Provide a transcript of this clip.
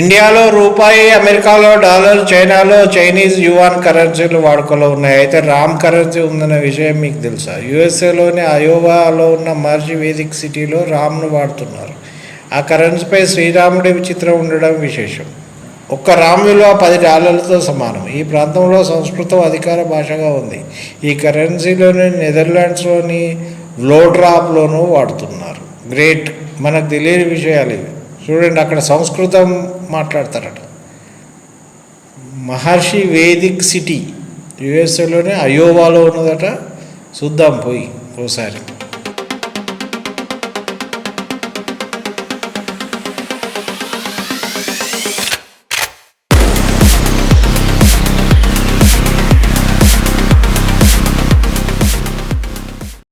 ఇండియాలో రూపాయి అమెరికాలో డాలర్ చైనాలో చైనీస్ యువాన్ కరెన్సీలు వాడుకలో ఉన్నాయి. అయితే రామ్ కరెన్సీ ఉందన్న విషయం మీకు తెలుసా? యుఎస్ఏలోని అయోవాలో ఉన్న మహర్షి వేదిక్ సిటీలో రామ్ను వాడుతున్నారు. ఆ కరెన్సీపై శ్రీరాముడి చిత్రం ఉండడం విశేషం. ఒక్క రామ్ విలువ పది డాలర్లతో సమానం. ఈ ప్రాంతంలో సంస్కృతం అధికార భాషగా ఉంది. ఈ కరెన్సీలోని నెదర్లాండ్స్లోని వ్లోడ్రాప్లోనూ వాడుతున్నారు. గ్రేట్. మనకు తెలియని విషయాలు ఇవి. చూడండి అక్కడ సంస్కృతం మాట్లాడతారట. మహర్షి వేదిక్ సిటీ యుఎస్ఏలోనే అయోవాలో ఉన్నదట. చూద్దాం పోయి ఓసారి